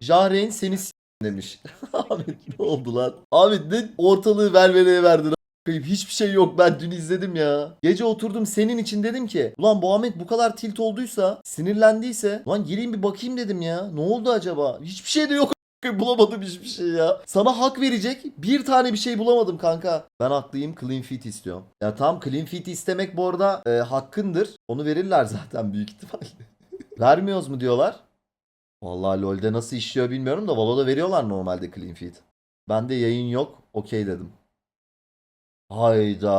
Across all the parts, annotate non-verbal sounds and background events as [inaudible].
Jahreyn seni s- demiş. [laughs] Ahmet ne oldu lan? Ahmet ne ortalığı ververeye verdin a**ayım. Hiçbir şey yok ben dün izledim ya. Gece oturdum senin için dedim ki ulan bu Ahmet bu kadar tilt olduysa sinirlendiyse ulan gireyim bir bakayım dedim ya. Ne oldu acaba? Hiçbir şey de yok bulamadım hiçbir şey ya. Sana hak verecek bir tane bir şey bulamadım kanka. Ben haklıyım clean feet istiyorum. Ya tam clean feet istemek bu arada e, hakkındır. Onu verirler zaten büyük ihtimalle. [laughs] Vermiyoruz mu diyorlar. Vallahi LoL'de nasıl işliyor bilmiyorum da Valo'da veriyorlar normalde clean feed. Bende yayın yok. Okey dedim. Hayda.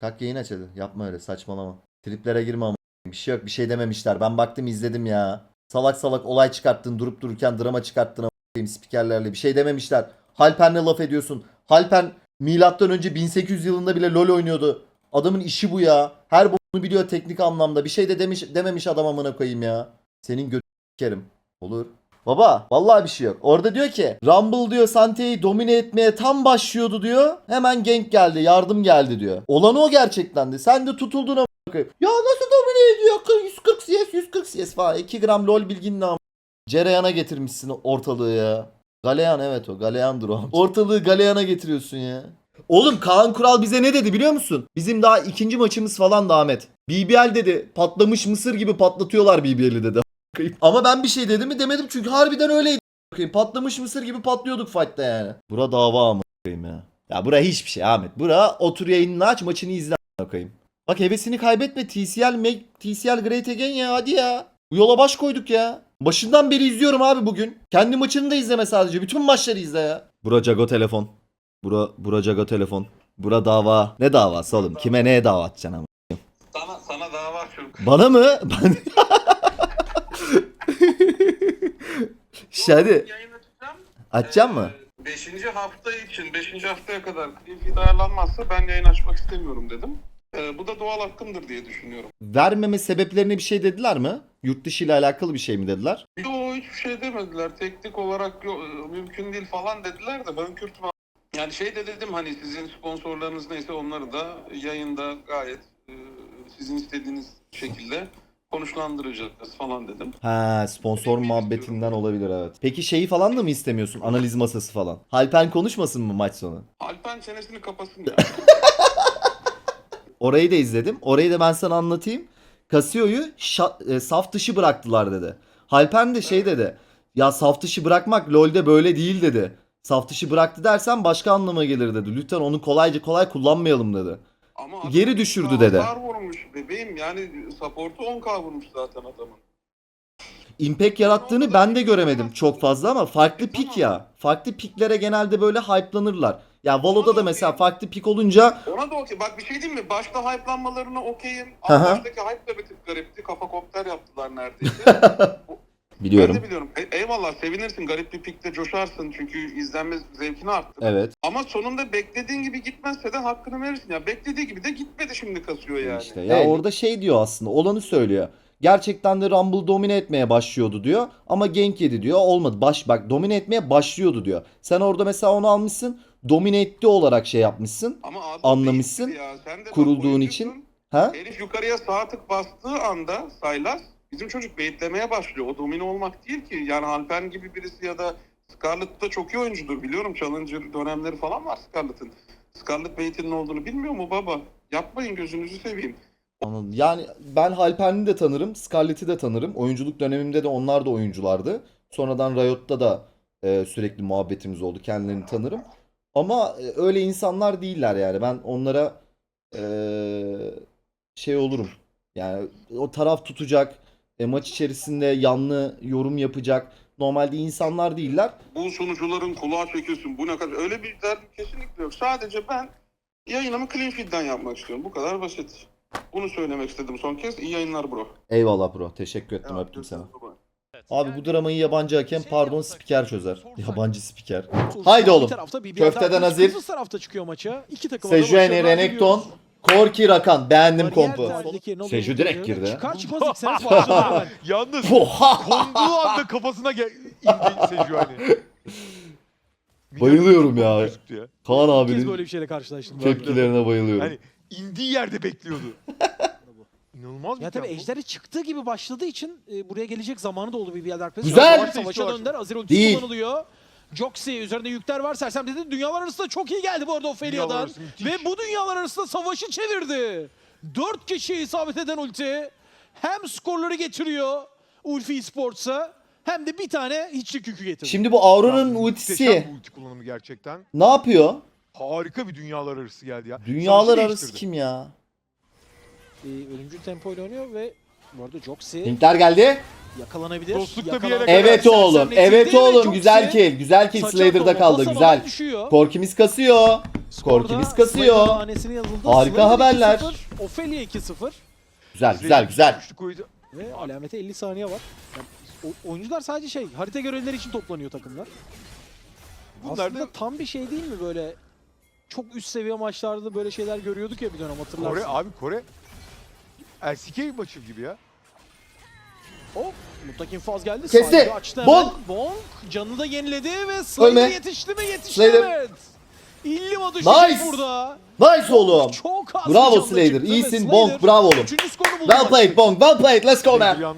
Kalk yayın aç hadi. Yapma öyle saçmalama. Triplere girme ama. Bir şey yok bir şey dememişler. Ben baktım izledim ya. Salak salak olay çıkarttın durup dururken drama çıkarttın ama spikerlerle. Bir şey dememişler. Halpen'le laf ediyorsun. Halpen milattan önce 1800 yılında bile LoL oynuyordu. Adamın işi bu ya. Her bunu biliyor teknik anlamda. Bir şey de demiş dememiş adam amına koyayım ya. Senin gö Kerim. Olur. Baba vallahi bir şey yok. Orada diyor ki Rumble diyor Sante'yi domine etmeye tam başlıyordu diyor. Hemen gank geldi yardım geldi diyor. Olan o gerçekten. Sen de tutuldun ama Ya nasıl domine ediyor? 140 CS 140 CS falan. 2 gram lol bilgin ne Cereyana getirmişsin ortalığı ya. Galeyan evet o. Galeyandır o. [laughs] Ortalığı galeyana getiriyorsun ya. Oğlum Kaan Kural bize ne dedi biliyor musun? Bizim daha ikinci maçımız falan da Ahmet. BBL dedi. Patlamış mısır gibi patlatıyorlar BBL'i dedi. Ama ben bir şey dedim mi demedim çünkü harbiden öyleydi. Patlamış mısır gibi patlıyorduk fight'ta yani. Bura dava mı ya. Ya bura hiçbir şey Ahmet. Bura otur yayınını aç maçını izle koyayım. Bak hevesini kaybetme TCL make TCL Great Again ya hadi ya. Bu yola baş koyduk ya. Başından beri izliyorum abi bugün. Kendi maçını da izleme sadece. Bütün maçları izle ya. Bura Cago telefon. Bura, bura Cago telefon. Bura dava. Ne davası oğlum? Kime neye dava atacaksın ama? Sana, sana dava açıyorum. Bana mı? [laughs] Ben... Yayın açacağım. Mı? Ee, Beşinci hafta için, beşinci haftaya kadar feed ayarlanmazsa ben yayın açmak istemiyorum dedim. Ee, bu da doğal hakkımdır diye düşünüyorum. Vermeme sebeplerine bir şey dediler mi? Yurt dışı ile alakalı bir şey mi dediler? Yo hiçbir şey demediler. Teknik olarak yo, e, mümkün değil falan dediler de ben kürtüm. Yani şey de dedim hani sizin sponsorlarınız neyse onları da yayında gayet e, sizin istediğiniz şekilde konuşlandıracağız falan dedim. Ha sponsor muhabbetinden olabilir evet. Peki şeyi falan da mı istemiyorsun? Analiz masası falan. Halpen konuşmasın mı maç sonu? Alpen çenesini kapasın ya. [laughs] Orayı da izledim. Orayı da ben sana anlatayım. Casio'yu şa- e, saf dışı bıraktılar dedi. Halpen de şey dedi. Ya saf dışı bırakmak LoL'de böyle değil dedi. Saf dışı bıraktı dersen başka anlama gelir dedi. Lütfen onu kolayca kolay kullanmayalım dedi. Ama Geri düşürdü 10K dedi. hasar vurmuş bebeğim yani support'u 10k vurmuş zaten adamın. Impact yarattığını ben de göremedim çok fazla ama farklı pik ya. Farklı piklere genelde böyle hype'lanırlar. Ya Valo'da da mesela farklı pik olunca Ona da okey. Bak bir şey diyeyim mi? Başta hype'lanmalarına okeyim. Ama baştaki hype de bir tık garipti. Kafa kopter yaptılar neredeyse. [laughs] biliyorum. Ben de biliyorum. E- eyvallah sevinirsin. Garip bir pikte coşarsın. Çünkü izlenme zevkini arttı. Evet. Ama sonunda beklediğin gibi gitmezse de hakkını verirsin. Ya beklediği gibi de gitmedi şimdi kasıyor yani. İşte ya orada şey diyor aslında olanı söylüyor. Gerçekten de Rumble domine etmeye başlıyordu diyor ama gank yedi diyor. Olmadı. Baş bak domine etmeye başlıyordu diyor. Sen orada mesela onu almışsın. Domine etti olarak şey yapmışsın. Ama abi Anlamışsın, Ya. Sen de kurulduğun için. Ha? Herif yukarıya sağ tık bastığı anda Saylas bizim çocuk beyitlemeye başlıyor. O domine olmak değil ki. Yani Alpen gibi birisi ya da Scarlett da çok iyi oyuncudur biliyorum. Challenger dönemleri falan var Scarlett'ın. Scarlett Bait'in ne olduğunu bilmiyor mu baba? Yapmayın gözünüzü seveyim. Anladım. Yani ben Halpen'i de tanırım. Scarlett'i de tanırım. Oyunculuk dönemimde de onlar da oyunculardı. Sonradan Riot'ta da e, sürekli muhabbetimiz oldu. Kendilerini tanırım. Ama e, öyle insanlar değiller yani. Ben onlara e, şey olurum. Yani o taraf tutacak, e, maç içerisinde yanlı yorum yapacak. Normalde insanlar değiller. Bu sunucuların kulağa çekiyorsun. Bu ne kadar? Öyle bir derdim kesinlikle yok. Sadece ben yayınımı clean feed'den yapmak istiyorum. Bu kadar basit. Bunu söylemek istedim son kez. İyi yayınlar bro. Eyvallah bro. Teşekkür ettim. Öptüm seni. Abi bu dramayı yabancı hakem pardon spiker çözer. Yabancı spiker. Haydi oğlum. Köfteden. Kırmızı tarafta çıkıyor maça. İki takım Sejuani, Renekton, Korki, Rakan. Beğendim kompu. Seju direkt girdi. Çıkar çıkmaz ilk başladı. [laughs] Yalnız konduğu anda kafasına gel indi Sejuani. [laughs] Bayılıyorum ya. Kaan kez abinin böyle bir şeyle karşılaştım. tepkilerine bayılıyorum. Hani indiği yerde bekliyordu. [laughs] İnanılmaz bir Ya tabii ejderi çıktığı gibi başladığı için e, buraya gelecek zamanı da oldu bir. Güzel. Savaş Savaşa Savaş. döndüler. Azir ultisi Değil. kullanılıyor. Joxy üzerinde yükler var. Sersem dedi. Dünyalar arasında çok iyi geldi bu arada Ophelia'dan. arası. Ve bu dünyalar arasında savaşı çevirdi. Dört kişiye isabet eden ulti. Hem skorları getiriyor Ulfi Esports'a hem de bir tane hiçlik yükü getiriyor. Şimdi bu Aurora'nın ultisi ulti kullanımı gerçekten. ne yapıyor? Harika bir dünyalar arası geldi ya. Dünyalar Savaşı arası değiştirdi. kim ya? Ee, ölümcül tempo ile oynuyor ve bu arada Joxy Pinkler geldi. Yakalanabilir. Dostlukta bir yere kadar. Evet Sersem oğlum. Evet ve oğlum. Güzel kill. Güzel kill. dolma kaldı. Güzel. Korkimiz kasıyor. Korkimiz kasıyor. Harika haberler. 2-0, Ophelia 2-0 Güzel güzel güzel. Ve alamete 50 saniye var. Yani oyuncular sadece şey harita görevleri için toplanıyor takımlar. Bunlar Aslında da tam bir şey değil mi böyle çok üst seviye maçlarda böyle şeyler görüyorduk ya bir dönem hatırlarsın. Kore abi Kore LCK maçı gibi ya. Hop mutlak infaz geldi. Kesti. Bonk. Bonk canını da yeniledi ve Slater Ölme. yetişti mi yetişti Slater. evet. İllima düşecek Nice. burada. Nice oğlum. Çok az Bravo ve İyisin Bonk. Bravo oğlum. Well played Bonk. Well played. Let's go man.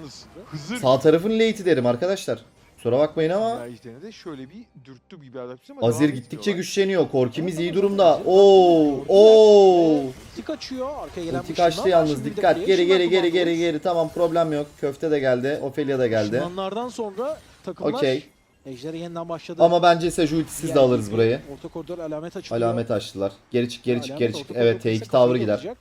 Sağ tarafın late'i derim arkadaşlar. Kusura bakmayın ama işlerine de şöyle bir dürttü bir adaptasyon ama Azir devam gittikçe güçleniyor. Korkimiz iyi durumda. Oo, oo. Ulti kaçıyor. Arkaya gelen Ulti kaçtı ışınlar var. yalnız. Şimdi bir de Dikkat. Geri geri geri geri geri. Tamam problem yok. Köfte de geldi. Ofelia da geldi. Işınlanlardan sonra takımlar Okey. Ejder'e yeniden başladı. Ama bence Seju ultisiz de alırız burayı. Orta koridor alamet açılıyor. Alamet açtılar. Geri çık geri çık Alamet geri orta çık. koridor Evet T2 kafayı tower gider. vuracak.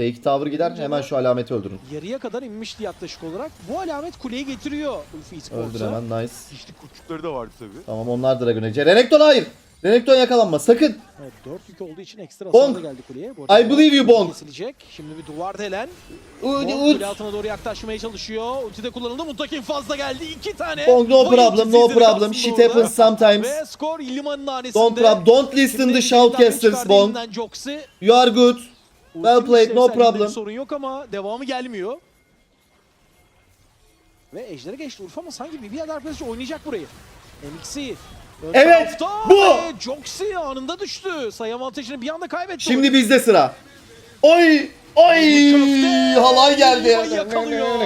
T2 tower gider. Hemen şu alameti öldürün. Yarıya kadar inmişti yaklaşık olarak. Bu alamet kuleyi getiriyor Ulfi Öldür Esports'a. hemen nice. Dişli kurtçukları da vardı tabii. Tamam onlar Dragon Age. Renekton hayır. Renekton yakalanma sakın. Evet 4 yük olduğu için ekstra Bonk. hasar da geldi kuleye. Bu arada I believe you, Bonk. Kesilecek. Şimdi bir duvar delen. Uy. kule altına doğru yaklaşmaya çalışıyor. Ulti de kullanıldı. Muttakin fazla geldi. İki tane. Bonk no problem no problem. Shit happens sometimes. Ve skor İlliman'ın hanesinde. Don't problem. Don't listen elinden shoutcasters Joxy. You are good. Well played, no problem. sorun yok ama devamı gelmiyor. Ve Ejder'e geçti Urfa ama sanki bir Dark Passage oynayacak burayı. MX'i. Evet, bu! ve Joxy anında düştü. Sayı avantajını bir anda kaybetti. Şimdi bizde sıra. Oy! Oy! Köfte! Halay geldi. Yakalıyor.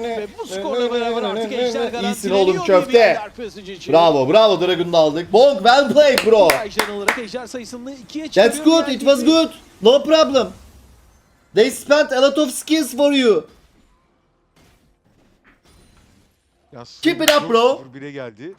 Ve bu skorla beraber artık Ejder İyisin garantileniyor oğlum bir köfte. Bravo bravo Dragon'u aldık. Bonk well played bro. Ejder olarak Ejder sayısını ikiye çıkarıyor. That's good. It was good. No problem. They spent a lot of skills for you. Ya Keep it up, bro. 0-1'e geldi.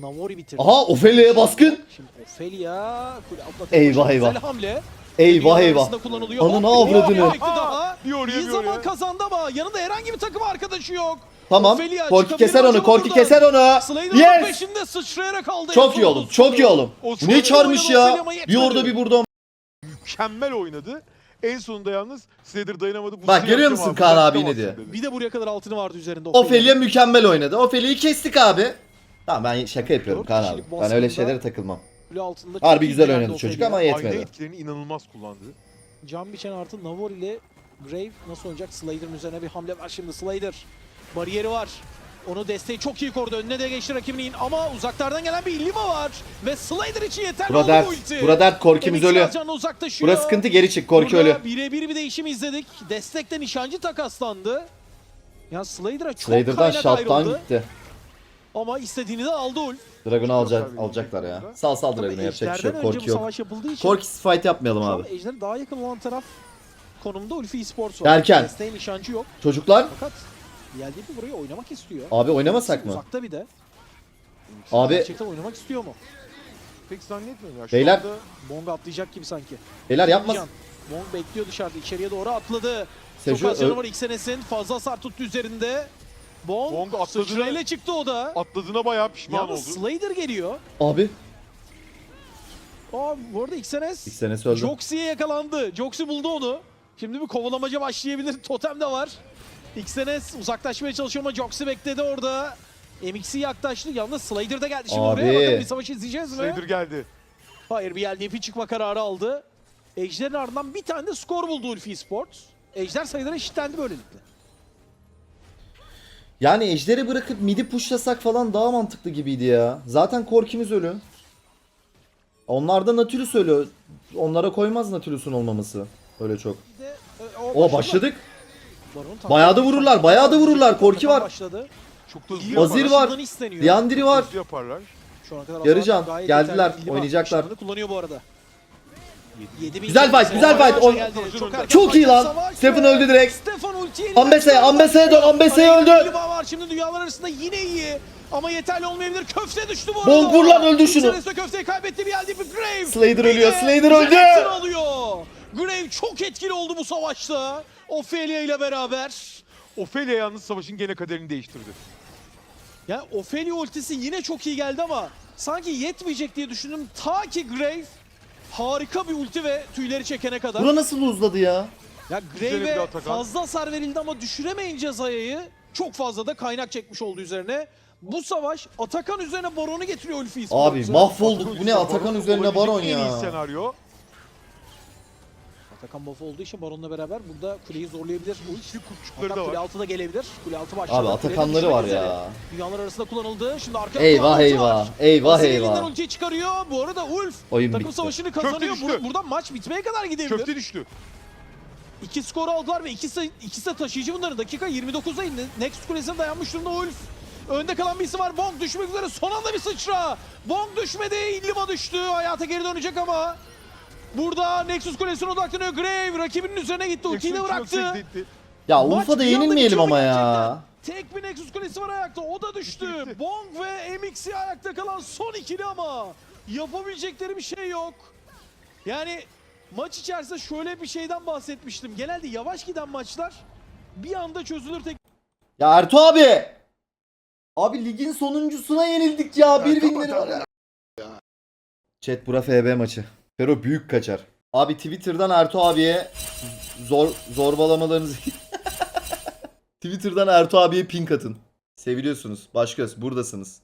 Navori bitirdi. Aha Ophelia'ya baskın. Şimdi Ophelia kule atlatıyor. Eyvah, Güzel eyvah. hamle. Eyvah eyvah. arasında kullanılıyor. Ananı Hop, bir avradını. daha. [laughs] Bir oraya, İyi bir zaman oraya. kazandı ama yanında herhangi bir takım arkadaşı yok. Tamam. Korki çıkabilir keser mi onu. acaba Korki buradan? keser onu. Slater'ın Yes. peşinde sıçrayarak aldı. Çok iyi oğlum. Çok iyi oğlum. Ne çarmış ya. Bir orada bir burada. Mükemmel oynadı. En sonunda yalnız Slater dayanamadı. Bu Bak, görüyor musun Kaan abi ne çıkamazsın diyor? Bir de buraya kadar altını vardı üzerinde. Ofelia mükemmel oynadı. Ofelia'yı kestik abi. Tamam ben şaka yapıyorum Dört Kaan abi. kişilik Ben öyle şeylere takılmam. Kule altında çok Harbi iyi güzel oynadı çocuk Ophelia. ama Ayna yetmedi. etkilerini inanılmaz kullandı. Can biçen artı Navor ile Grave nasıl oynayacak? Slater'ın üzerine bir hamle var şimdi. Slater bariyeri var. Onu desteği çok iyi korudu. Önüne de geçti rakibinin ama uzaklardan gelen bir illima var. Ve Slater için yeterli Bura oldu dert. bu ulti. Bura dert. Korkimiz ölü. Burası sıkıntı geri çık. Korki ölü. Birebir bir değişim izledik. Destekte nişancı takaslandı. Ya Slater'a çok shot'tan ayrıldı. gitti. Ama istediğini de aldı Ulf. Dragon'u alacak, alacaklar ya. Sal sal Dragon'u yapacak bir şey yok. Korki yok. Korkisiz fight yapmayalım abi. Ejder'e daha yakın olan taraf konumda Ulfi Esports var. Derken? Desteğe nişancı yok. Çocuklar Fakat YLDP burayı oynamak istiyor. abi oynamasak mı? Uzakta bir de. Abi Gerçekten oynamak istiyor mu? Pek zannetmiyorum ya. Şu Beyler. anda Bong atlayacak gibi sanki. beyler yapmaz. Bong bekliyor dışarıda. içeriye doğru atladı. Seju Çok az canı var XNS'in. Fazla hasar tuttu üzerinde. Bong, Bong atladı. sıçrayla çıktı o da. atladığına bayağı pişman Yalnız oldu. Slater geliyor. Abi Aa, bu arada XNS. ilk senesi öldü. Joxy'ye yakalandı. Joxy buldu onu. Şimdi bir kovalamaca başlayabilir. Totem de var. XNS uzaklaşmaya çalışıyor ama Joxy bekledi orada. MX'i yaklaştı. Yalnız Slater de geldi şimdi Abi. buraya. Bakalım bir savaş izleyeceğiz mi? Slater geldi. Hayır bir LDP çıkma kararı aldı. Ejder'in ardından bir tane de skor buldu Ulfi Sports. Ejder sayıları eşitlendi böylelikle. Yani ejderi bırakıp midi pushlasak falan daha mantıklı gibiydi ya. Zaten Korkimiz ölü. Onlarda Nautilus ölü. Onlara koymaz Nautilus'un olmaması. Öyle çok. De, e, O başladık. Bayağı da vururlar, bayağı da vururlar. Korki var. Başladı. Çok da hızlı İyi Vazir yaparlar. var. isteniyor. Var. Hızlı yaparlar. Şu ana kadar Yarıcan, Azar gayet geldiler, yeterli. Oynayacaklar. ışınlarını kullanıyor bu arada. 7000 Güzel fight, güzel fight. Geldi. Çok, erken Çok iyi lan. savaş Stefan ve öldü direkt. Stefan ultiye Ambesa'ya, Ambesa'ya dön, Ambesa'ya öldü. Var şimdi dünyalar arasında yine iyi. Ama yeterli olmayabilir. Köfte düştü bu arada. Bol vur lan, öldür şunu. Cerezo köfteyi kaybetti bir bir Grave. Slayer Bir ölüyor, Slayer öldü. Jackson alıyor. Grave çok etkili oldu bu savaşta. Ophelia ile beraber. Ophelia yalnız savaşın gene kaderini değiştirdi. Yani Ophelia ultisi yine çok iyi geldi ama sanki yetmeyecek diye düşündüm. Ta ki Grave harika bir ulti ve tüyleri çekene kadar. Bura nasıl uzladı ya? Ya Grave'e fazla hasar verildi ama düşüremeyince Zaya'yı çok fazla da kaynak çekmiş oldu üzerine. Bu savaş Atakan üzerine Baron'u getiriyor Ulfi Abi mahvolduk. Bu ne Atakan üzerine Baron En iyi ya. senaryo. Atakan buff olduğu için Baron'la beraber burada kuleyi zorlayabilir. Ulti kurtçukları da kule var. altı da gelebilir. Kule altı başladı. Abi Atakanları var üzere. ya. Dünyalar arasında kullanıldı. Şimdi arkada Eyvah kule eyvah. var. Eyvah Azir elinden eyvah. ultiyi çıkarıyor. Bu arada Ulf Oyun takım bitti. savaşını kazanıyor. Bur- buradan maç bitmeye kadar gidebilir. Köfte düştü. İki skor aldılar ve ikisi, ikisi de taşıyıcı bunların. Dakika 29'da indi. Next kulesine dayanmış durumda Ulf. Önde kalan bir isim var. Bong düşmek üzere. Son anda bir sıçra. Bong düşmedi. İllima düştü. Hayata geri dönecek ama. Burada Nexus kulesine odaklanıyor. Grave rakibinin üzerine gitti. Ultiyi de bıraktı. Ya Urfa'da bir yenilmeyelim ama ya. Tek bir Nexus kulesi var ayakta. O da düştü. Bong ve MX'i ayakta kalan son ikili ama. Yapabilecekleri bir şey yok. Yani maç içerisinde şöyle bir şeyden bahsetmiştim. Genelde yavaş giden maçlar bir anda çözülür tek Ya Ertuğ abi. Abi ligin sonuncusuna yenildik ya. Bir kapat binleri var ya. Chat bura FB maçı. Fero büyük kaçar. Abi Twitter'dan Ertuğ abiye zor zorbalamalarınızı [laughs] Twitter'dan Ertuğ abiye pink atın. Seviliyorsunuz. Başköz buradasınız.